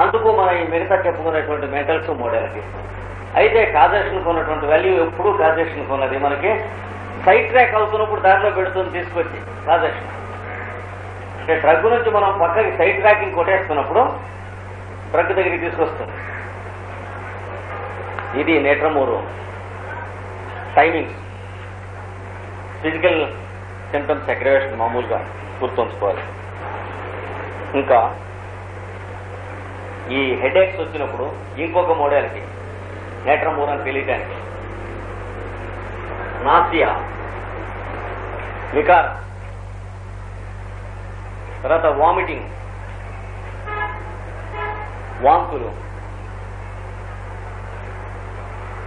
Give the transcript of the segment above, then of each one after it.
అందుకు మనం ఈ మిగతా చెప్పుకున్నటువంటి మెంటల్స్ మోడల్కి. అయితే కాజేషన్కి ఉన్నటువంటి వాల్యూ ఎప్పుడూ కాజేషన్కి ఉన్నది మనకి సైడ్ ట్రాక్ అవుతున్నప్పుడు దారిలో పెడుతుంది తీసుకొచ్చి కాజేషన్. అంటే డ్రగ్ నుంచి మనం పక్కకి సైడ్ ట్రాకింగ్ కొట్టేస్తున్నప్పుడు డ్రగ్ దగ్గరికి తీసుకొస్తుంది. ఇది natrum mur timings physical symptoms aggravation మామూలుగా గుర్తుంచుకోవాలి. ఇంకా ఈ హెడేక్స్ వచ్చినప్పుడు ఇంకొక మోడల్కి నేట్రమూర్ అని తెలియటానికి. నాసియా వికారం. తర్వాత వామిటింగ్. వాంతులు.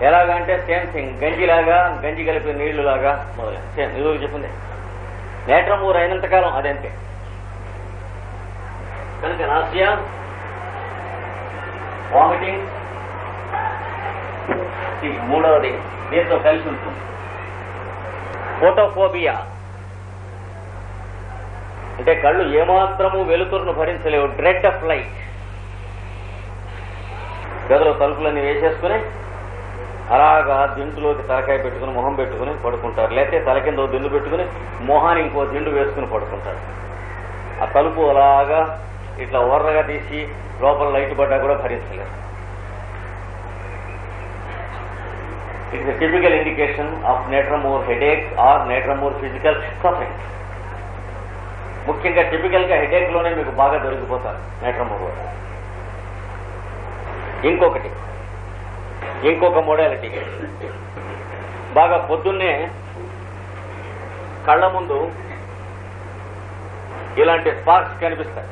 ఎలాగంటే సేమ్ థింగ్ గంజిలాగా గంజి కలిపిన నీళ్ళులాగా మొదలై సేమ్ ఇదో చెప్పింది. నేట్రమూర్ అయినంతకాలం అదంతే. కనుక నాసియా వామిటింగ్ ఇది మూడవది దీంతో కలిసి ఉంటుంది ఫోటోఫోబియా అంటే కళ్ళు ఏమాత్రము వెలుతురును భరించలేవు. డ్రెడ్ ఆఫ్ లైట్ గదిలో తలుపులన్నీ వేసేసుకుని అలాగా దిండులోకి తలకాయ పెట్టుకుని మొహం పెట్టుకుని పడుకుంటారు. లేకపోతే తల కింద దిండు పెట్టుకుని మొహానికి ఇంకో దిండు వేసుకుని పడుకుంటారు. ఆ తలుపు అలాగా ఇట్లా ఓవర్గా తీసి లోపల లైట్ పడ్డా కూడా భరించలేరు it's typical indication of natrum mur headache or natrum mur physical suffering ముఖ్యంగా టిపికల్గా హెడేక్లోనే మీకు బాగా దొరికిపోతారు నేట్రమోర్ వాళ్ళు. ఇంకొకటి ఇంకొక మోడాలిటీ బాగా పొద్దున్నే కళ్ళ ముందు ఇలాంటి స్పార్క్స్ కనిపిస్తాయి.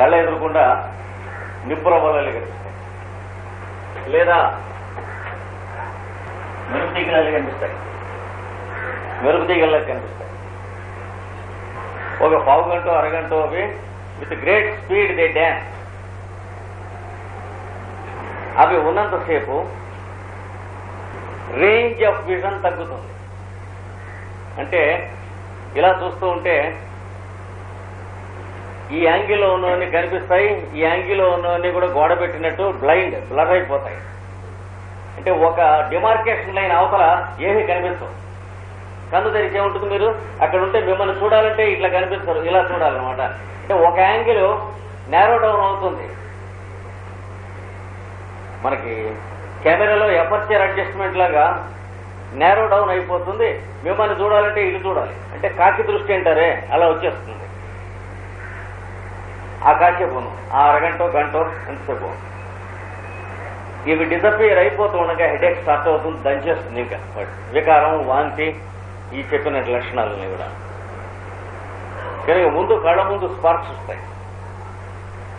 కళ్ళ ఎదురకుండా నిప్పుల వలలు కనిపిస్తాయి. లేదా మెరుపు తీగలే కనిపిస్తాయి. మెరుపు తీగలే కనిపిస్తాయి. ఒక పావు గంట అరగంట అవి with great speed they dance అవి ఉన్నంతసేపు రేంజ్ ఆఫ్ విజన్ తగ్గుతుంది. అంటే ఇలా చూస్తూ ఉంటే ఈ యాంగిల్లో ఉన్నవన్నీ కనిపిస్తాయి ఈ యాంగిల్లో ఉన్నవన్నీ కూడా గోడ పెట్టినట్టు బ్లైండ్ బ్లర్ అయిపోతాయి. అంటే ఒక డిమార్కేషన్ లైన్ అవతల ఏమీ కనిపించవు కన్ను తెరిచే ఉంటుంది మీరు? అక్కడ ఉంటే మిమ్మల్ని చూడాలంటే ఇట్లా కనిపిస్తారు ఇలా చూడాలన్నమాట. అంటే ఒక యాంగిల్ నేరో డౌన్ అవుతుంది. మనకి కెమెరాలో ఎపర్చర్ అడ్జస్ట్మెంట్ లాగా నేరో డౌన్ అయిపోతుంది. మిమ్మల్ని చూడాలంటే ఇటు చూడాలి. అంటే కాకి దృష్టి అంటారే అలా వచ్చేస్తుంది. ఆ కాసేపు ఆ అరగంటో గంట ఎంతసేపు ఇవి డిసపియర్ అయిపోతూ ఉండగా హెడేక్ స్టార్ట్ అవుతుంది దంచేస్తుంది ఇంకా వికారం వాంతి ఈ చెప్పిన లక్షణాలని కూడా. కనుక ముందు కళ్ళ ముందు స్పార్క్స్ వస్తాయి.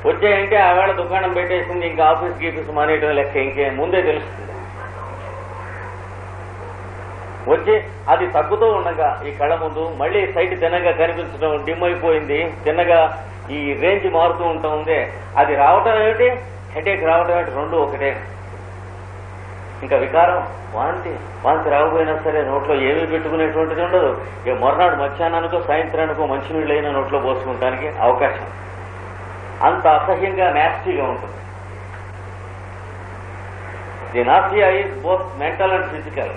వచ్చాయంటే ఆవేళ దుకాణం పెట్టేసింది ఇంకా ఆఫీస్ గీఫీస్ మానేయడం లెక్క ఇంకే ముందే తెలుస్తుంది. వచ్చి అది తగ్గుతూ ఉండగా ఈ కళ్ళ ముందు మళ్ళీ సైట్ తిన్నగా కనిపించడం డిమ్ అయిపోయింది తిన్నగా ఈ రేంజ్ మారుతూ ఉంటా ఉందే. అది రావటం ఏమిటి? హెడేక్ రావటం ఏమిటి? రెండు ఒకటే. ఇంకా వికారం వాంతి. వాంతి రాకపోయినా సరే నోట్లో ఏమీ పెట్టుకునేటువంటిది ఉండదు. ఇక మర్నాడు మధ్యాహ్నానికో సాయంత్రానికో మంచినీళ్ళు అయినా నోట్లో పోసుకుంటానికి అవకాశం. అంత అసహ్యంగా నాస్టీగా ఉంటుంది. The nausea is both mental and physical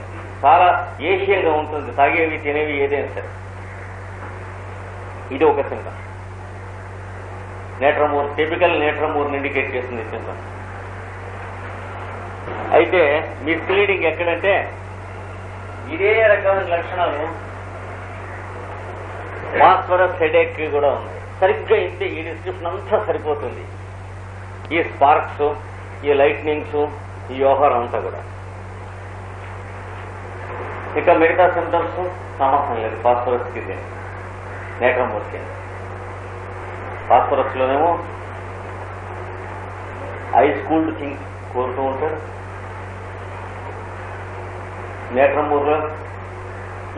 చాలా ఏషియంగా ఉంటుంది. తాగేవి తినేవి ఏదైనా సరే. ఇది ఒక సింటమ్. నేట్రమూర్ టిపికల్ నేట్రమూర్ని ఇండికేట్ చేస్తుంది సింహం అయితే మిస్లీడింగ్ ఎక్కడంటే ఇదే రకమైన లక్షణాలు ఫాస్ఫరస్ హెడేక్ కూడా ఉంది. సరిగ్గా ఇంతే ఈ డిస్క్రిప్షన్ అంతా సరిపోతుంది. ఈ స్పార్క్స్ ఈ లైట్నింగ్స్ ఈ వ్యవహారం అంతా కూడా. ఇక మిగతా సింటమ్స్ సమస్య లేదు ఫాస్ఫరస్కి నేట్రమోర్కి ఫాస్ఫరస్ లోనేమో ఐస్ కూల్డ్ థింగ్స్ కోరుతూ ఉంటాడు. నేట్రమూర్లో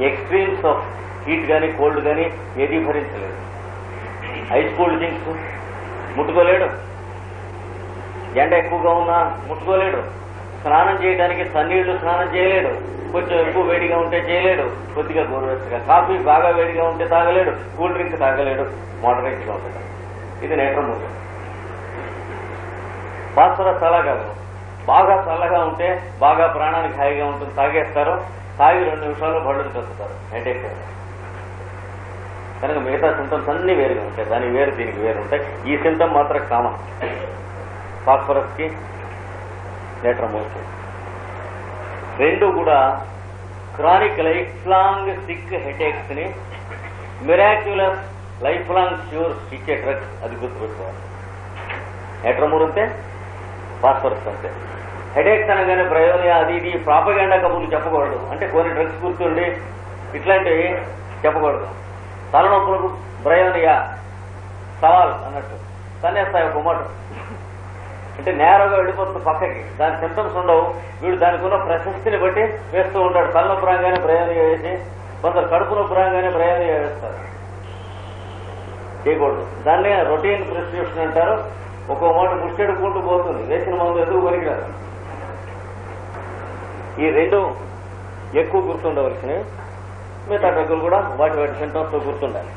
ఎక్స్ట్రీమ్స్ ఆఫ్ హీట్ కానీ కోల్డ్ కానీ ఏదీ భరించలేదు. ఐస్ స్కూల్డ్ థింగ్స్ ముట్టుకోలేడు. ఎండ ఎక్కువగా ఉన్నా ముట్టుకోలేడు. స్నానం చేయడానికి సన్నీళ్ళు స్నానం చేయలేడు. కొంచెం ఎక్కువ వేడిగా ఉంటే చేయలేడు. కొద్దిగా గోరువెచ్చగా కాఫీ బాగా వేడిగా ఉంటే తాగలేడు. Cool drink తాగలేడు. మోడరేట్గా ఉంటాడు. ఇది నేట్రమూర్లు ఫాస్ఫరస్ అలా కాదు బాగా చల్లగా ఉంటే బాగా ప్రాణానికి హాయిగా ఉంటుంది. తాగేస్తారు. తాగి రెండు నిమిషాలు బళ్ళు కలుపుతారు హెడేక్ కనుక మిగతా సింటమ్స్ అన్ని వేరుగా ఉంటాయి. దానికి వేరు దీనికి వేరు ఉంటాయి. ఈ సింటమ్ మాత్రం కామన్. ఫాస్ఫరస్కి నేట్రమోల్కి రెండు కూడా క్రానిక్ లైఫ్ లాంగ్ సిక్ హెడేక్స్ని మిరాక్యులస్ లైఫ్ లాంగ్ క్యూర్ ఇచ్చే డ్రగ్స్ అది గుర్తుపెట్టుకోవాలి నేట్రమూర్ అంతే ఫాస్ఫరస్ అంతే. హెడేక్స్ అనగానే ప్రయోజనం అది ఇది ప్రాపగాండా కబుర్లు చెప్పకూడదు. అంటే కొన్ని డ్రగ్స్ గుర్తుండి ఇట్లాంటివి చెప్పకూడదు. తలనొప్పులకు బ్రయోనియా సవాల్ అన్నట్టు. తనేస్తాయి ఒక మాట. అంటే నేరుగా వెళ్ళిపోతుంది పక్కకి. దాని సింటమ్స్ ఉండవు. వీడు దానికి ఉన్న ప్రశస్తిని బట్టి వేస్తూ ఉంటాడు. తలనొప్పి రాగానే ప్రయోనియా వేసి కొందరు కడుపు నొప్పి రాగానే ప్రయోనియా వేస్తారు. చేయకూడదు. దాన్ని రొటీన్ ప్రిస్క్రిప్షన్ అంటారు. ఒక్కో మూట ముష్టెడుకుంటూ పోతుంది. వేసిన మందు ఎందుకు పనికిరాదు ఈ రెండు ఎక్కువ గుర్తుండవలసినవి. మిగతా డ్రగ్గులు కూడా వాటి వాటి సింటమ్స్తో గుర్తుండాలి.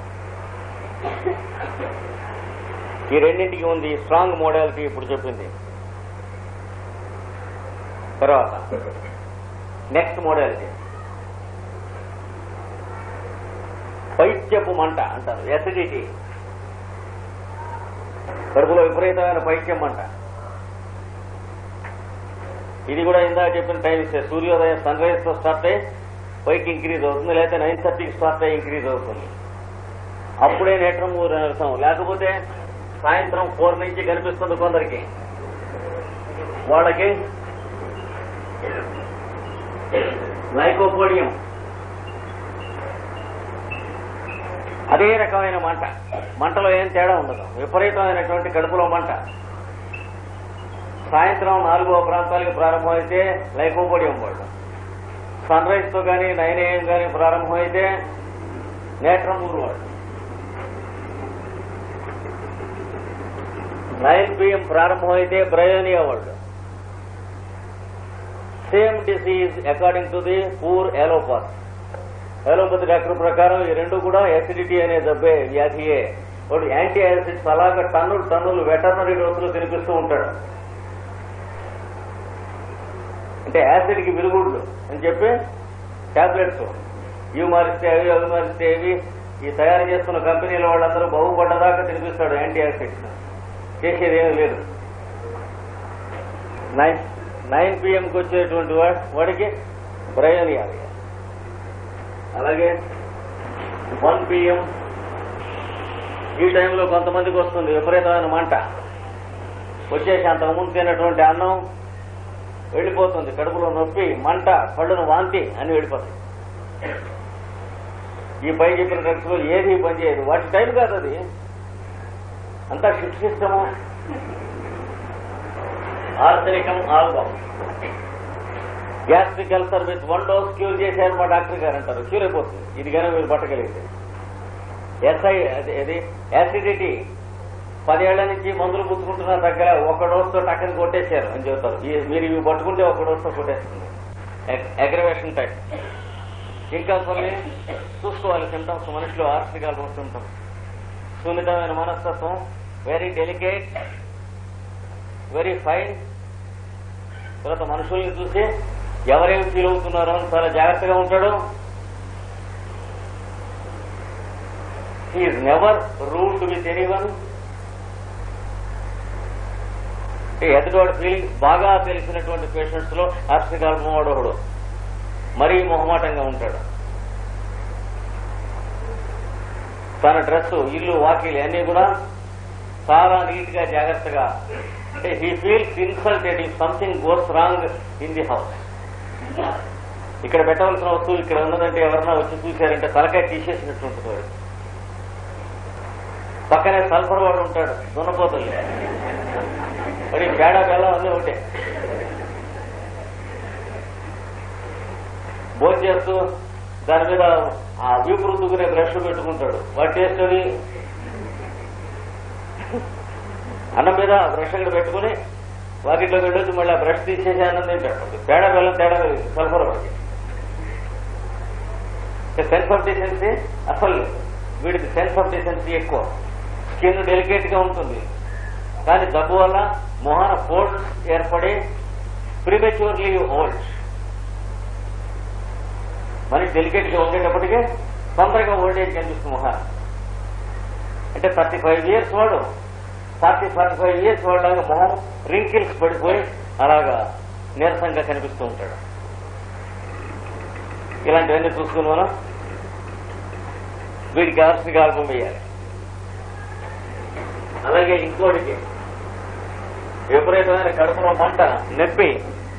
ఈ రెండింటికి ఉంది స్ట్రాంగ్ మోడాలిటీ ఇప్పుడు చెప్పింది. తర్వాత నెక్స్ట్ మోడాలిటీ. పైత్యపు మంట అంటారు. ఎసిడిటీ కడుపులో విపరీతమైన పైక్యం అంట. ఇది కూడా ఇందాక చెప్పిన టైం ఇస్తే సూర్యోదయం సన్ రైజ్తో స్టార్ట్ అయ్యి పైకి ఇంక్రీజ్ అవుతుంది లేకపోతే నైన్ థర్టీకి స్టార్ట్ అయ్యి ఇంక్రీజ్ అవుతుంది. అప్పుడే నేటం అర్థం లేకపోతే సాయంత్రం ఫోర్ నుంచి కనిపిస్తుంది కొందరికి. వాళ్ళకి లైకోపోడియం అదే రకమైన మంట. మంటలో ఏం తేడా ఉండదు. విపరీతమైనటువంటి కడుపులో మంట. సాయంత్రం నాలుగో ప్రాంతాలకి ప్రారంభమైతే లైకోపోడియం వాళ్ళు సన్ రైజ్తో కానీ నైన్ ఏఎం కానీ ప్రారంభమైతే నేట్రమూరు వాళ్ళు నైన్ పిఎం ప్రారంభమైతే బ్రయోనియా వాళ్ళు same disease according to the poor allopath allopathy doctor ప్రకారం ఈ రెండు కూడా ఎసిడిటీ అనే జబ్బే వ్యాధియే. వాడు యాంటీ యాసిడ్స్ అలాగా టన్నులు టన్నులు వెటర్నరీ డోసులు తినిపిస్తూ ఉంటాడు. అంటే యాసిడ్కి విరుగుళ్ళు అని చెప్పి టాబ్లెట్స్. ఇవి మారిస్తే అవి అవి మారిస్తే ఇవి. ఈ తయారు చేస్తున్న కంపెనీల వాళ్ళందరూ బాగుపడ్డదాకా తినిపిస్తాడు యాంటీ యాసిడ్స్ చేసేది ఏమీ లేదు. నైన్ నైన్ పిఎంకి వచ్చేటువంటి వాడికి బ్రయోనియా అలాగే వన్ పిఎం ఈ టైంలో కొంతమందికి వస్తుంది విపరీతమైన మంట. వచ్చేసి అంతకుముందు తినటువంటి అన్నం వెళ్ళిపోతుంది. కడుపులో నొప్పి మంట కళ్ళను వాంతి అని వెళ్ళిపోతుంది ఈ పై చెప్పిన డ్రగ్స్లో ఏది పనిచేయదు వాటి టైం కాదు అది. అంతా శిక్షిస్తాము ఆర్థరికం album gastric ulcer with one dose cure చేశారు మా డాక్టర్ గారు అంటారు. క్యూర్ అయిపోతుంది. ఇది కానీ మీరు పట్టగలిగితే. ఎస్ఐ అది అది యాసిడిటీ పదేళ్ళ నుంచి మందులు పుచ్చుకుంటున్న దగ్గర ఒక డోస్తో టక్కని కొట్టేశారు అని చెబుతారు. మీరు ఇవి పట్టుకుంటే ఒక డోస్తో కొట్టేస్తుంది. అగ్రవేషన్ టైప్ ఇంకా కొన్ని చూసుకోవాలి సింటమ్స్ మనుషులు ఆర్థికాలు సిమ్టమ్స్ సున్నితమైన మనస్తత్వం. వెరీ డెలికేట్ వెరీ ఫైన్ తర్వాత మనుషుల్ని చూసి ఎవరేమి ఫీల్ అవుతున్నారో అని చాలా జాగ్రత్తగా ఉంటాడు. He is never ruled with anyone ఎదుటివాడు ఫీలింగ్స్ బాగా తెలిసినటువంటి పేషెంట్స్లో ఆర్థికాల్పం వాడు. మరీ మొహమాటంగా ఉంటాడు. తన డ్రెస్ ఇల్లు వాకిలు అన్ని కూడా చాలా నీట్గా జాగ్రత్తగా. He feels insulted if something goes wrong in the house ఇక్కడ పెట్టవలసిన వస్తువు ఇక్కడ ఉన్నదంటే ఎవరన్నా వచ్చి చూశారంటే తలకాయ తీసేసినట్టు ఉంటుంది పక్కనే సల్ఫర్ వాడు ఉంటాడు దున్నపోతుంది. మరి పేడ బెల్లం అన్నీ ఒకటే. భోజనం చేస్తూ దాని మీద ఆ వీపు రుద్దుకునే బ్రష్ పెట్టుకుంటాడు. వాటి టేస్ట్ అది అన్నం మీద బ్రష్ అక్కడ పెట్టుకుని వాకిట్లో వెళ్ళొచ్చి మళ్ళీ ఆ బ్రష్ తీసేసి అన్నం తింటాడు తేడా బెల్లం తేడా సల్ఫర్ వాడికి సెన్స్ ఆఫ్ డిసెన్సీ అసలు వీడికి సెన్స్ ఆఫ్ డిసెన్సీ ఎక్కువ. స్కిన్ డెలికేట్గా ఉంటుంది. కానీ దగ్గు వల్ల మొహన ఫోల్డ్ ఏర్పడి ప్రిమెచ్యూర్లీ ఓల్డ్ మరి డెలికేట్గా ఉండేటప్పటికే తొందరగా ఓల్డేజ్ కనిపిస్తుంది మొహాన అంటే థర్టీ ఫైవ్ ఇయర్స్ వాడు ఫార్టీ ఫార్టీ ఫైవ్ ఇయర్స్ వాళ్ళగా మొహం రింకిల్స్ పడిపోయి అలాగా నీరసంగా కనిపిస్తూ ఉంటాడు. ఇలాంటివన్నీ చూసుకుని మనం వీడికి కావాల్సిన కాల్పం వేయాలి. అలాగే ఇంకోటికి విపరీతమైన కడుపులో మంట నొప్పి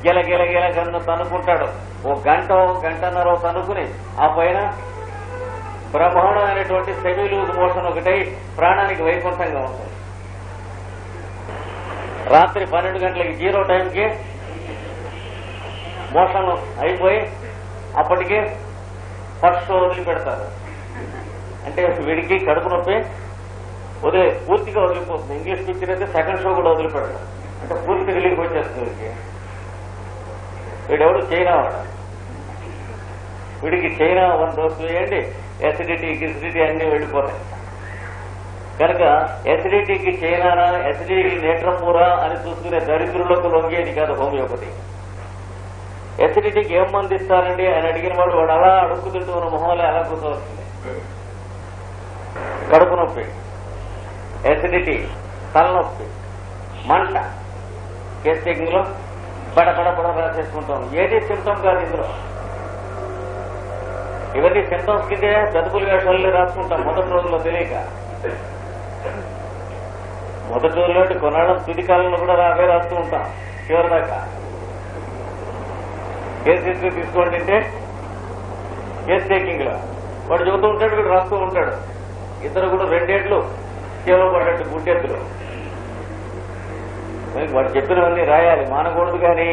గిలగిలగిల గిల తనుకుంటాడు ఓ గంట గంటన్నర తనుకుని ఆ పైన బ్రహ్మాండమైనటువంటి సెమీలూజ్ మోషన్ ఒకటై ప్రాణానికి వైకుంఠంగా ఉంటుంది. రాత్రి పన్నెండు గంటలకి జీరో టైంకి మోషన్ అయిపోయి అప్పటికే ఫస్ట్ వదిలిపెడతారు. అంటే వీడికి కడుపు నొప్పి వదిలే పూర్తిగా వదిలిపోతుంది ఇంగ్లీష్ పిక్చర్ అయితే సెకండ్ షో కూడా వదిలిపెడతారు. అంటే పూర్తి రిలీఫ్ వచ్చేస్తుంది వీడికి. వీడెవడు? చైనా వాడు. వీడికి చైనా వన్ డోస్ వేయండి ఎసిడిటీ గిసిడిటీ అన్ని వెళ్ళిపోతాయి. కనుక ఎసిడిటీకి చైనానా ఎసిడిటీకి నేట్రపూరా అని చూసుకునే దరిద్రులకు లొంగేది కాదు హోమియోపతి. ఎసిడిటీకి ఏం మంది ఇస్తారండి అని అడిగిన వాడు వాడు అలా అడుక్కుతుంటూ ఉన్న మొహంలో అలా కూర్చోవస్తుంది కడుపు నొప్పి. ఎసిడిటీ తలనొప్పి మంట. కేస్ టేకింగ్లో బడ రాసేసుకుంటాం ఏది సిమ్టమ్ కాదు ఇందులో? ఇవన్నీ సిమ్టమ్స్ కిందే పెద్దపులి వేషాలు రాసుకుంటాం మొదటి రోజుల్లో తెలియక. మొదటి రోజుల్లో కొనడం తుది కాలంలో కూడా అవే రాస్తూ ఉంటాం చివరి దాకా కేసు హిస్టరీ తీసుకోండి అంటే కేసు టేకింగ్లో వాడు చెబుతూ ఉంటాడు వీడు రాస్తూ ఉంటాడు. ఇద్దరు కూడా రెండేళ్ళు కేవలం పడ్డట్టు గుడ్డెత్తులు వాడు చెప్పినవన్నీ రాయాలి మానకూడదు కానీ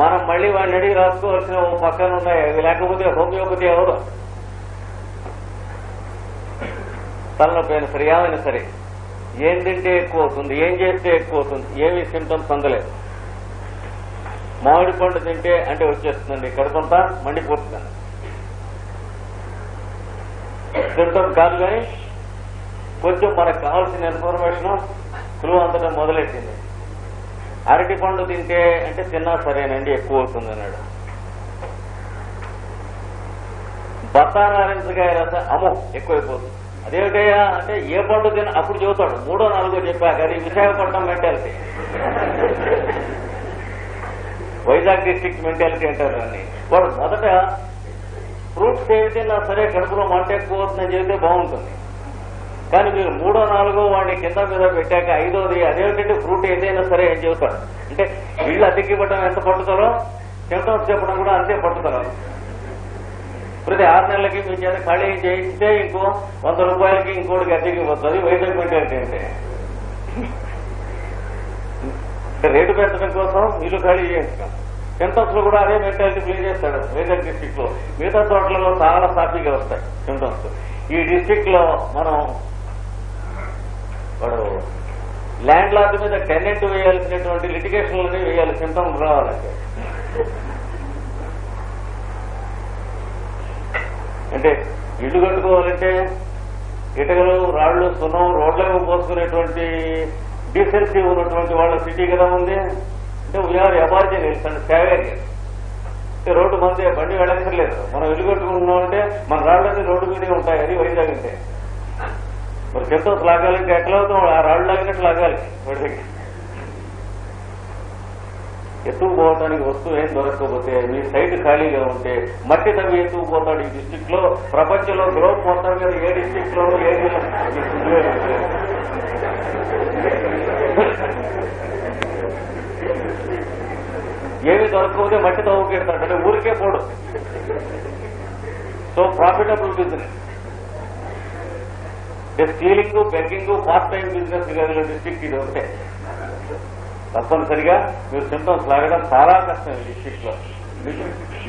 మనం మళ్ళీ వాడిని అడిగి రాసుకోవాల్సిన ఓ పక్కన ఉన్నాయి. అవి లేకపోతే హోమియోపతి ఎవరు? తలనొప్పి అయినా సరే ఏమైనా సరే. ఏం తింటే ఎక్కువ అవుతుంది ఏం చేస్తే ఎక్కువ అవుతుంది ఏమి సిమ్టమ్స్ అందలేదు మామిడి పండు తింటే అంటే వచ్చేస్తుందండి కడుపంతా మండిపోతుందండి. సింటమ్ కాదు కానీ కొంచెం మనకు కావాల్సిన ఇన్ఫర్మేషన్ క్లూ అందడం మొదలెట్టింది. అరటి పండు తింటే అంటే తిన్నా సరేనండి ఎక్కువ అవుతుంది అన్నాడు. బత్తానారించకాయ రస అమో ఎక్కువైపోతుంది. అదేమిటయ్యా? అంటే ఏ పండు తిన అప్పుడు చెబుతాడు. మూడో నాలుగో చెప్పాక అది Visakhapatnam mentality Vizag district mentality అంటారు దాన్ని. వాడు మొదట ఫ్రూట్స్ ఏవి తిన్నా సరే కడుపులో మంట ఎక్కువ అవుతుందని చెబితే బాగుంటుంది. కానీ మీరు మూడో నాలుగో వాడిని కింద మీద పెట్టాక ఐదోది అదేమిటంటే ఫ్రూట్ ఏదైనా సరే ఏం చెబుతారు అంటే వీళ్ళు అద్దెకి ఎంత పట్టుతారో సిమ్టమ్స్ చెప్పడం కూడా అంతే పట్టుతారు ప్రతి ఆరు నెలలకి మీ చేత ఖాళీ చేయిస్తే ఇంకో వంద రూపాయలకి ఇంకోటికి అద్దెకి పోతుంది వైజాగ్ మెంటాలిటీ అంటే రేటు పెంచడం కోసం ఇల్లు ఖాళీ చేయించడం సిమ్టమ్స్లో కూడా అదే మెంటాలిటీ ప్లే చేస్తాడు వైజాగ్ డిస్టిక్లో. మిగతా చోట్లలో చాలా సాఫీగా వస్తాయి సిమ్టమ్స్ ఈ డిస్టిక్లో మనం వాడు ల్యాండ్ లార్డ్ మీద టెనెంట్ వేయాల్సినటువంటి లిటిగేషన్లని వేయాలి. సిమ్టమ్స్ రావాలంటే. అంటే ఇల్లు కట్టుకోవాలంటే ఇటుకలు రాళ్ళు సున్నం రోడ్లకు పోసుకునేటువంటి డీసెన్సీ ఉన్నటువంటి వాళ్ళ సిటీ కదా ఉంది. అంటే వీఆర్ ఎమర్జెన్సీ అండ్ సేవేరియస్ అంటే రోడ్డు మంది బండి వెళ్ళక్కర్లేదు. మనం ఇల్లు కట్టుకుంటున్నాం అంటే మన రాళ్ళన్నీ రోడ్డు మీదే ఉంటాయి అది వైజాగ్ అంటే. మరి సిమ్టమ్స్ లాగాలంటే ఎట్లా అవుతాం? ఆ రాళ్ళు లాగినట్టు లాగాలి. వాడి దగ్గర. ఎత్తుకుపోవటానికి వస్తువు ఏం దొరకకపోతే మీ సైట్ ఖాళీగా ఉంటే మట్టి తవ్వి ఎత్తుకుపోతాడు ఈ డిస్టిక్లో. ప్రపంచంలో గ్రోత్ మొత్తం మీద ఏ డిస్టిక్లో ఏ ఏమి దొరకకపోతే మట్టి తవ్వుకెడతాడు అంటే ఊరికే పోడు. So profitable business stealing begging part time business గదిలో డిస్టిక్ ఇది ఒకటే. తప్పనిసరిగా మీరు సింటమ్స్ లాగడం చాలా కష్టం ఈ డిస్టిక్లో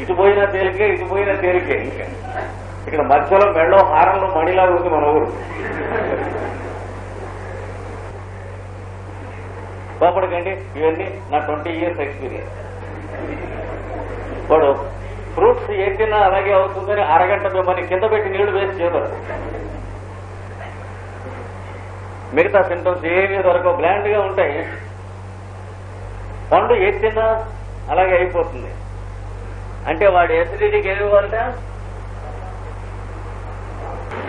ఇటు పోయినా తేలికే ఇటు పోయినా తేలికే. ఇంకా ఇక్కడ మధ్యలో మెళ్ళో హారంలో మణిలా ఉంది మన ఊరు. కోపడకండి ఇవన్నీ నా ట్వంటీ ఇయర్స్ ఎక్స్పీరియన్స్. వాడు ఫ్రూట్స్ ఏ తిన్నా అలాగే అవుతుందని అరగంట మిమ్మల్ని కింద పెట్టి నీళ్ళు వేసి చేయరు మిగతా సింటమ్స్ ఏమీ దొరకవు బ్లాండ్గా ఉంటాయి. పండు ఎత్తినా అలాగే అయిపోతుంది. అంటే వాడి ఎసిడిటీకి ఏమి ఇవ్వాలట?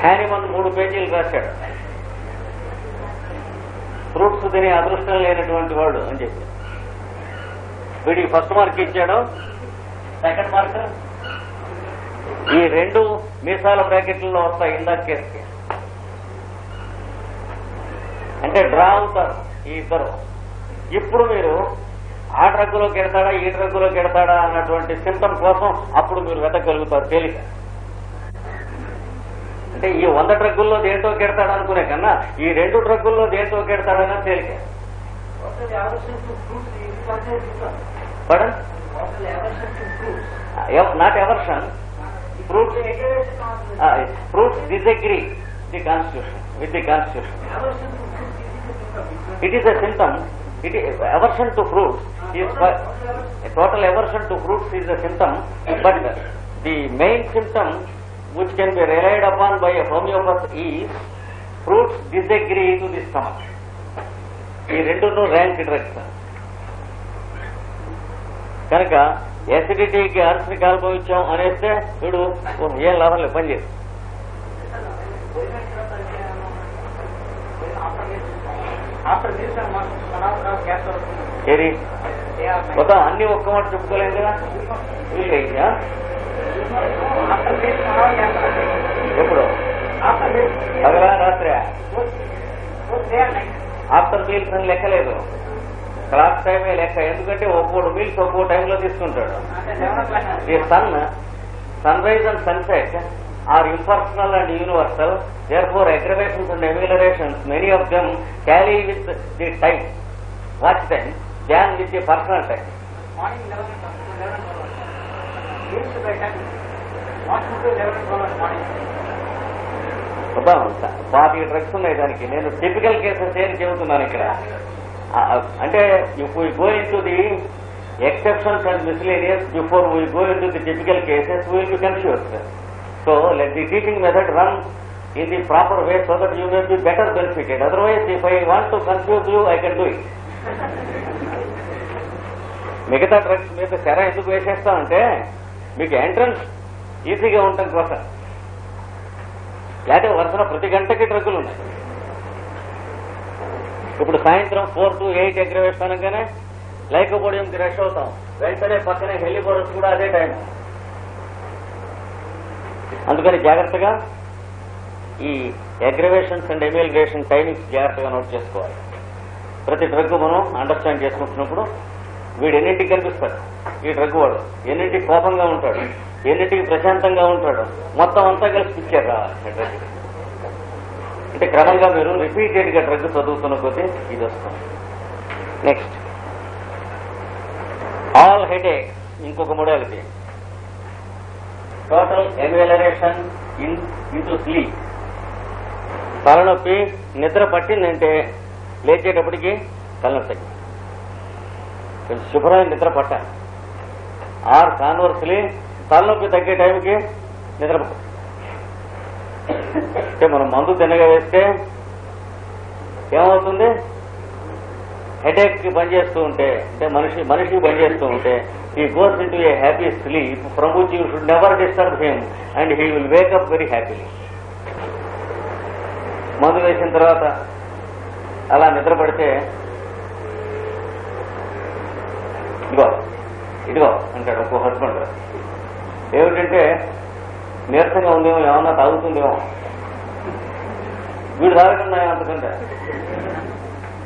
హ్యానిమన్ మూడు పేజీలు రాశాడు. ఫ్రూట్స్ తినే అదృష్టం లేనటువంటి వాడు అని చెప్పి వీడికి ఫస్ట్ మార్క్ ఇచ్చాడు. Second mark? ఈ రెండు మీసాల బ్రాకెట్లలో వస్తాయి ఇందాక కేసుకి. అంటే డ్రా అవుతారు ఈ ఇద్దరు. ఇప్పుడు మీరు ఆ డ్రగ్గులోకి ఎడతాడా ఈ డ్రగ్గులోకి ఎడతాడా అన్నటువంటి సింటమ్ కోసం అప్పుడు మీరు వెతకగలుగుతారు తేలిక. అంటే ఈ వంద డ్రగ్గుల్లో దేంతో కెడతాడు అనుకునే కన్నా ఈ రెండు డ్రగ్గుల్లో దేంతో కెడతాడన్నా తేలిక. పడన్ not aversion proofs The fruits disagree the constitution with the constitution it is a symptom it aversion to fruits total aversion to fruits is a symptom but the main symptom which can be relied upon by a homoeopath is fruits disagree to the stomach ఈ రెండును rank drugs కనుక ఎసిడిటీకి arsenic album ఇచ్చాం అనేస్తే వీడు ఏం లాభం లేదు పని ఏది? మొత్తం అన్ని ఒక్క మాట చెప్పుకోలేదు కదా? వీళ్ళైతే ఎప్పుడు? పగలా రాత్రి ఆఫ్టర్ మీల్స్ అని లెక్కలేదు. క్లాస్ టైమే లెక్క. ఎందుకంటే ఒక్కోడు మీల్స్ ఒక్కో టైంలో తీసుకుంటాడు. After the sun sunrise and sunset are impersonal and universal. Therefore aggravations and ameliorations many of them carry with the time watch time than with the personal time పాతి drugs ఉన్నాయి దానికి. నేను టిపికల్ కేసెస్ ఏం చెబుతున్నాను ఇక్కడ? అంటే we go into the exceptions and miscellaneous before we go into the typical cases will be confuse so let the teaching method run in the proper way so that you may be better benefited otherwise if I want to confuse you I can do it మిగతా drugs మీద తెర ఎందుకు వేసేస్తామంటే మీకు entrance ఈజీగా ఉండటం కోసం లేకపోతే వరుసలో ప్రతి గంటకి డ్రగ్గులు ఉన్నాయి. ఇప్పుడు సాయంత్రం ఫోర్ టు ఎయిట్ అగ్రవేషన్ అనగానే లైకోపోడియంకి రష్ అవుతాం. వెంటనే పక్కనే హెలిపోరస్ కూడా అదే టైం. అందుకని జాగ్రత్తగా ఈ అగ్రవేషన్స్ అండ్ ఎమిల్గ్రేషన్ టైమింగ్స్ జాగ్రత్తగా నోట్ చేసుకోవాలి. ప్రతి డ్రగ్ మనం అండర్స్టాండ్ చేసుకుంటున్నప్పుడు వీడు ఎన్నింటికి కనిపిస్తాడు ఈ డ్రగ్ వాడు ఎన్నింటికి కోపంగా ఉంటాడు? ఎన్నింటికి ప్రశాంతంగా ఉంటాడు? మొత్తం అంతా కలిసి పిచ్చారు డ్రగ్. అంటే క్రమంగా మీరు రిపీటెడ్గా డ్రగ్ చదువుతున్న కొద్దీ ఇది వస్తుంది. నెక్స్ట్ ఆల్ హెడేక్ ఇంకొక modality total amelioration in into sleep తలనొప్పి నిద్ర పట్టిందంటే లేచేటప్పటికి తలనొప్పి కొంచెం శుభ్రమైన నిద్ర పట్టాలి ఆర్ కాన్వర్స్లీ తలనొప్పి తగ్గే టైంకి నిద్ర అంటే మనం మందు తినగా వేస్తే ఏమవుతుంది? హెడేక్ పనిచేస్తూ ఉంటే అంటే మనిషి మనిషికి పనిచేస్తూ ఉంటే ఈ goes into a happy sleep from which you should never disturb him and he will wake up very happily మందు వేసిన తర్వాత అలా నిద్రపడితే పడితే ఇదిగో ఇదిగో అంటాడు ఒక్కో హస్బెండ్ ఏమిటంటే నీరసంగా ఉందేమో ఏమన్నా తాగుతుందేమో. వీడు తాగకుండా అంతకంటే.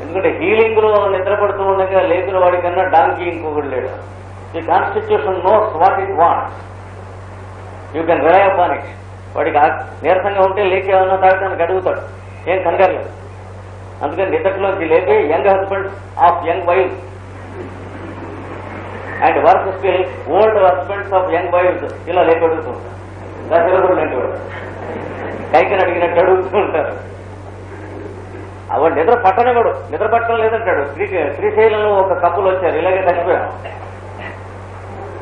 ఎందుకంటే హీలింగ్లో నిద్రపడుతూ ఉండగా లేకుల వాడికన్నా డాంకీ ఇంకొకటి లేడు. The constitution knows what it want you can rely upon it వాడికి నీరసంగా ఉంటే లేక ఏమన్నా తాగడానికి అడుగుతాడు ఏం కంగారు లేదు అందుకని నిద్రలోంచి లేపి young husband of young wife and work skill old husbands of young boys ఇలా లేపి ఉంటారు. దశరథుడు లాంటి కైకని అడిగినట్టు అడుగుతూ ఉంటారు. అవన్నీ వాడు నిద్ర పట్టనివాడు నిద్ర పట్టడం లేదంటాడు. శ్రీ శ్రీశైలంలో ఒక కప్పులు వచ్చారు. ఇలాగే చచ్చిపోయాం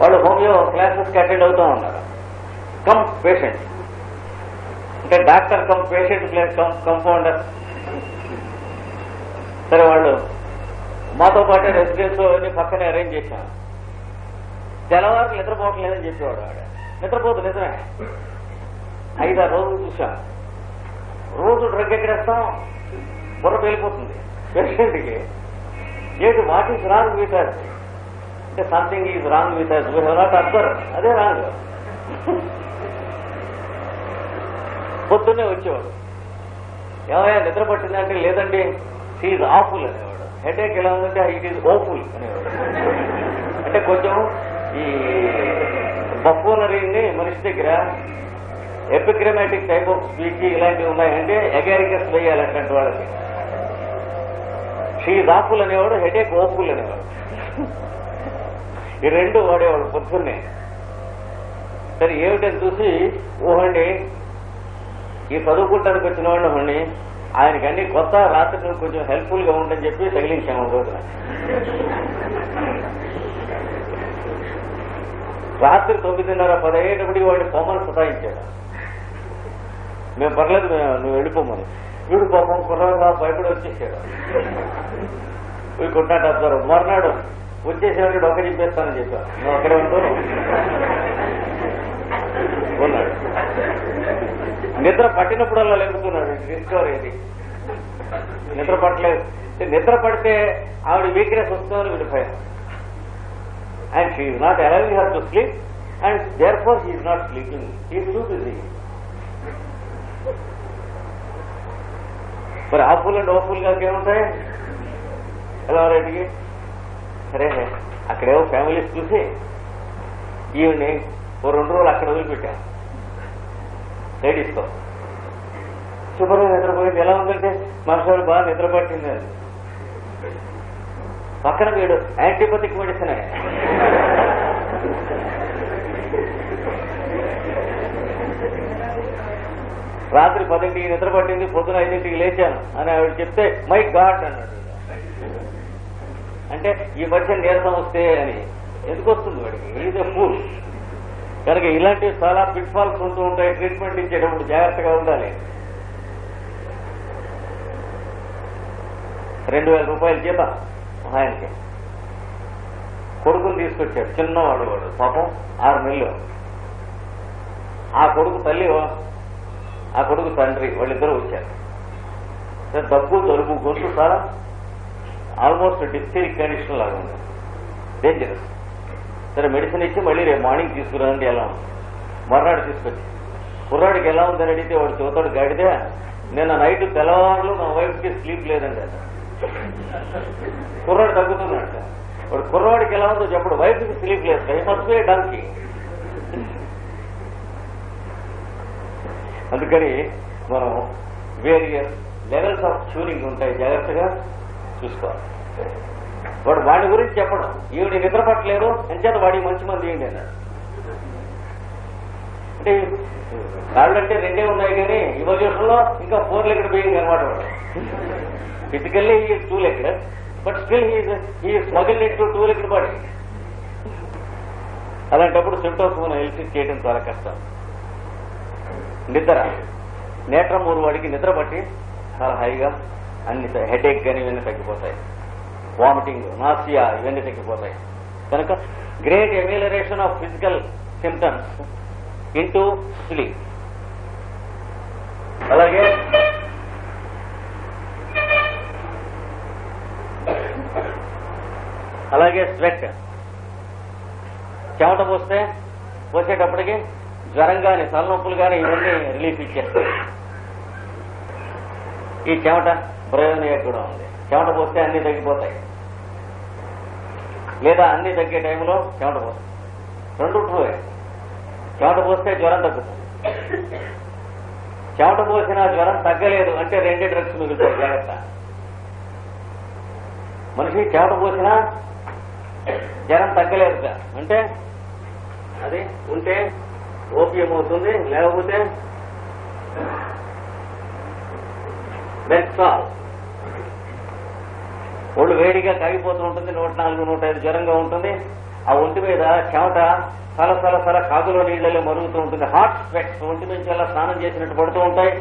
వాళ్ళు హోమియో క్లాసెస్కి అటెండ్ అవుతూ ఉన్నారు. Come patient. అంటే doctor come patient place come compounder సరే వాళ్ళు మాతో పాటే రెసిడెన్స్ అన్ని పక్కనే అరేంజ్ చేశాను తెల్లవారు నిద్రపోవట్లేదని చెప్పేవాడు ఆవిడ నిద్రపోదు నిజమే. ఐదారు రోజులు చూశాను రోజు డ్రగ్ ఎక్కడేస్తాం బుర్ర పేలిపోతుంది. పేషెంట్కి ఏంటి what is wrong with us? అంటే something is wrong with us. We not observe అదే రాంగ్. పొద్దున్నే వచ్చేవాడు. ఏమయ్యా నిద్ర పట్టిందంటే లేదండి. హీఈ్ ఆఫుల్ అనేవాడు. హెడేక్ ఎలా ఉందంటే ఇట్ ఈజ్ ఓఫుల్ అనేవాడు. అంటే కొంచెం ఈ బఫోనరీని మనిషి దగ్గర ఎపిగ్రమాటిక్ టైప్ ఆఫ్ స్పీచ్ ఇలాంటివి ఉన్నాయంటే ఎగారికస్ వేయాలంటే వాళ్ళకి. షీ ఆఫుల్ అనేవాడు హెడేక్ ఓఫుల్ అనేవాడు. ఈ రెండు వాడేవాడు పొద్దున్నే. సరే ఏమిటని చూసి ఊహండి ఈ చదువుకుంటానికి వచ్చిన వాడిని ఆయనకి అన్ని కొత్త రాత్రి కొంచెం హెల్ప్ఫుల్గా ఉందని చెప్పి తగిలించాము రోజున. రాత్రి తొమ్మిదిన్నర పదయ్యేటప్పటికి వాడిని పొమ్మని సతాయించాడు. మేము పర్లేదు మేము- నువ్వు వెళ్ళిపోమని. వీడు పాపం కుర్రగా భయపడి వచ్చేసాడు. వీడు కొట్టినట్టు మర్నాడు వచ్చేసేవాడు డొక్క చెప్పేస్తానని చెప్పాను నువ్వు అక్కడే ఉంటాను ఉన్నాడు. నిద్ర పట్టినప్పుడల్లా లేపుతున్నాడు. డిస్కవర్ ఇది నిద్ర పట్టలేదు. నిద్ర పడితే ఆవిడ వీక్నెస్ వస్తుందని వీడి భయం and she is not allowing her to sleep and therefore he is not sleeping he's too మరి ఆఫుల్ అండ్ ఓఫుల్గా ఏముంటాయి ఎలా రెడ్డికి సరే అక్కడేవో ఫ్యామిలీస్ చూసి ఈవిని ఓ రెండు రోజులు అక్కడ వదిలిపెట్టాను లేడీస్తో శుభ్రంగా నిద్రపోయింది ఎలా ఉందంటే మనసు బాగా నిద్ర పట్టింది పక్కన వీడు యాంటీబయోటిక్ మెడిసిన్. రాత్రి పదింటికి నిద్ర పట్టింది పొద్దున ఐదింటికి లేచాను అని ఆవిడ చెప్తే మై గాడ్ అన్నాడు అంటే ఈ మధ్య నీరసం వస్తే అని. ఎందుకు వస్తుంది వాడికి? ఈజ్ ఎ ఫూల్ కనుక ఇలాంటివి చాలా పిట్ ఫాల్స్ ఉంటూ ఉంటాయి. ట్రీట్మెంట్ ఇచ్చేటప్పుడు జాగ్రత్తగా ఉండాలి. రెండు వేల రూపాయలు జీతం. ఆయనకి కొడుకుని తీసుకొచ్చాడు. చిన్నవాడు వాడు. పాపం ఆరు నెలలు. ఆ కొడుకు తల్లి ఆ కొడుకు తండ్రి. వాళ్ళిద్దరూ వచ్చారు. సరే దగ్గు జలుబు గొంతు చాలా ఆల్మోస్ట్ డిస్టేరిక్ కండిషన్ లాగా ఉంది. డేంజరస్ సరే మెడిసిన్ ఇచ్చి మళ్ళీ రేపు మార్నింగ్ తీసుకురండి ఎలా ఉంది? మర్నాడు తీసుకొచ్చి. కుర్రాడికి ఎలా ఉందని అడిగితే వాడు చూతాడు గాడితే నిన్న నైట్ తెల్లవారులు నా వైఫ్కి స్లీప్ లేదండి కుర్రాడు తగ్గుతున్నాడు వాడు కుర్రవాడికి ఎలా ఉందో చెప్పడు. వైఫ్కి స్లీప్ లేదు ఐ మస్ట్ బి డంకి అందుకని మనం వేరియస్ లెవెల్స్ ఆఫ్ ట్యూనింగ్ ఉంటాయి. జాగ్రత్తగా చూసుకోవాలి. వాడు వాడి గురించి చెప్పడం. ఈవిడ నిద్ర పట్టలేరు. ఎంచేత వాడి మంచి మంది ఏంటి అన్నాడు అంటే కాళ్ళంటే రెండే ఉన్నాయి కానీ ఇవల్యూషన్ ఇంకా ఫోర్ లెగ్గడ్ పోయింది అనమాట వాడు. Physically he too lagger but still he smuggle it to two legged body అలాంటప్పుడు సిమ్టమ్స్ మనం ఎలిసిట్ చేయడం చాలా కష్టం. నిద్ర. నేత్రం మూడు వాడికి నిద్ర పట్టి చాలా హైగా అన్ని హెడేక్ కానీ ఇవన్నీ తగ్గిపోతాయి. వామిటింగ్ నాసియా ఇవన్నీ తగ్గిపోతాయి. కనుక great amelioration of physical symptoms into sleep అలాగే అలాగే స్వెట్. చెమట పోస్తే పోసేటప్పటికి జ్వరం కానీ తలనొప్పులు కానీ ఇవన్నీ రిలీఫ్ ఇచ్చేస్తాయి. ఈ చెమట ప్రయోజనం కూడా ఉంది. చెమట పోస్తే అన్ని తగ్గిపోతాయి. లేదా అన్ని తగ్గే టైంలో చెమట పోస్తాయి. రెండు ట్రూవే చెమట పోస్తే జ్వరం తగ్గుతుంది. చెమట పోసిన జ్వరం తగ్గలేదు అంటే రెండే డ్రగ్స్ మిగులుతాయి. జాగ్రత్త. మనిషి చెమట పోసినా జ్వరం తగ్గలేదు అంటే అది? ఉంటే ఓపీఎం అవుతుంది లేకపోతే బెక్సాల్ ఒళ్ళు వేడిగా కాగిపోతూ ఉంటుంది నూట నాలుగు నూట ఐదు జ్వరంగా ఉంటుంది. ఆ ఒంటి మీద చెమట సల సల సల కాగులో నీళ్ళలో మరుగుతూ ఉంటుంది. హాట్ స్వెట్స్ ఒంటి నుంచి అలా స్నానం చేసినట్టు పడుతూ ఉంటాయి.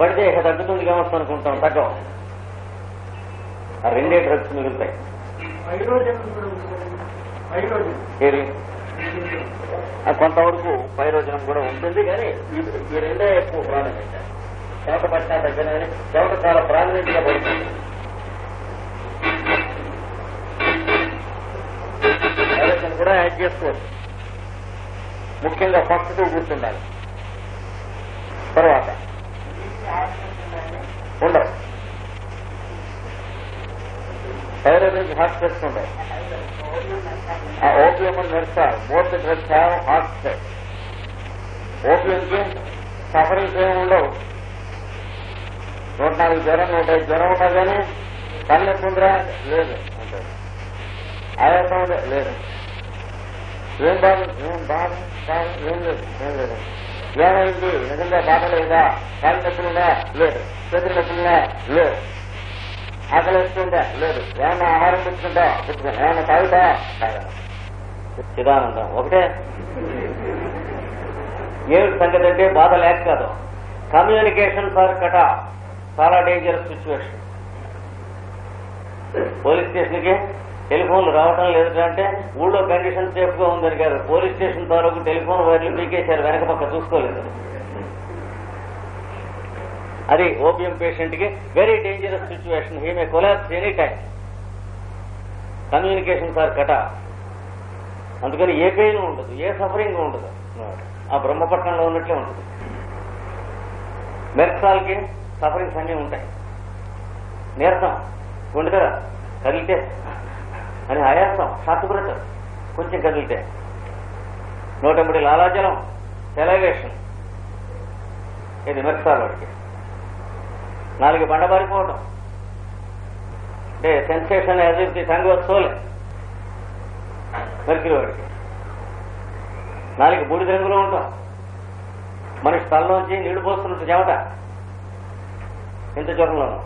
పడితే ఇక తగ్గుతుంది కావచ్చు అనుకుంటాం తగ్గం ఆ రెండే డ్రగ్స్ మిగులుతాయి. ఏది? కొంతవరకు పైరోజనం కూడా ఉంటుంది కానీ ఈ- రెండే ఎక్కువ ప్రాణం. చెమట పట్టిన దగ్గర కానీ చెమట చాలా ప్రాధాన్యతగా పడుతుంది. పైరోజనం కూడా యాడ్ చేసుకోవచ్చు. ముఖ్యంగా ఫస్ట్ టూ కూర్చుండాలి తర్వాత. ఉండవు. పైరోజన్ హార్ట్ స్ట్రెస్ ఆ ఓపియం నడుస్తారు more the drugs have heart stress ఓపియంకి sufferings ఏమి ఉండవు. నూట నాలుగు జ్వరం నూట ఐదు జ్వరం ఉన్నా కానీ కళ్ళెప్పు ఎక్కుందిరా లేదు. అంటారు ఆయాసం ఉందా? లేదు. ఏం బాధ? ఏం బాధ? ఏం లేదు. ఏం లేదు. ఏమైంది? నిజంగా బాధ లేదా? కాళ్ళు నొప్పులున్నా లేదు. చేతులు నొప్పులున్నా లేదు. ఆకలి వస్తుందా లేదు. ఏమైనా ఆహారం పుచ్చుకుంటా పుచ్చుకో ఏమైనా తాగుతా చిదానందం. ఒకటే? ఏమిటి సంగతి అంటే బాధ లేక కాదు. కమ్యూనికేషన్ సార్ కట. చాలా డేంజరస్ సిచ్యువేషన్ పోలీస్ స్టేషన్కి టెలిఫోన్లు రావటం లేదు అంటే ఊళ్ళో కండిషన్ సేఫ్గా ఉందని కాదు. పోలీస్ స్టేషన్ తాలూకు టెలిఫోన్ వైర్లు పీకేశారు వెనక పక్క చూసుకోలేదు. అది ఓపీఎం పేషెంట్కి very dangerous situation he may collapse any time communication sir కట అందుకని ఏ పెయిన్ ఉండదు ఏ సఫరింగ్ ఉండదు. ఆ బ్రహ్మపట్నంలో ఉన్నట్లే ఉంటుంది. మెర్సాల్కి సఫరింగ్స్ అన్నీ ఉంటాయి. నీరసం ఉండు కదా కదిలితే అని ఆయాసం శాంతపురత కొంచెం కదిలితే. నూటెంబడి లాలాజలం సెలవేషన్ ఇది మెర్సాల్ వాడికి. నాలుగు బండబారిపోవడం అంటే sensation as if the tongue was sole mercury వాడికి నాలుగు బూడిద రంగులో ఉంటాం. మనిషి తలలోంచి నీళ్ళు పోస్తున్నట్టు చెమట. ఇంత జ్వరంలోనూ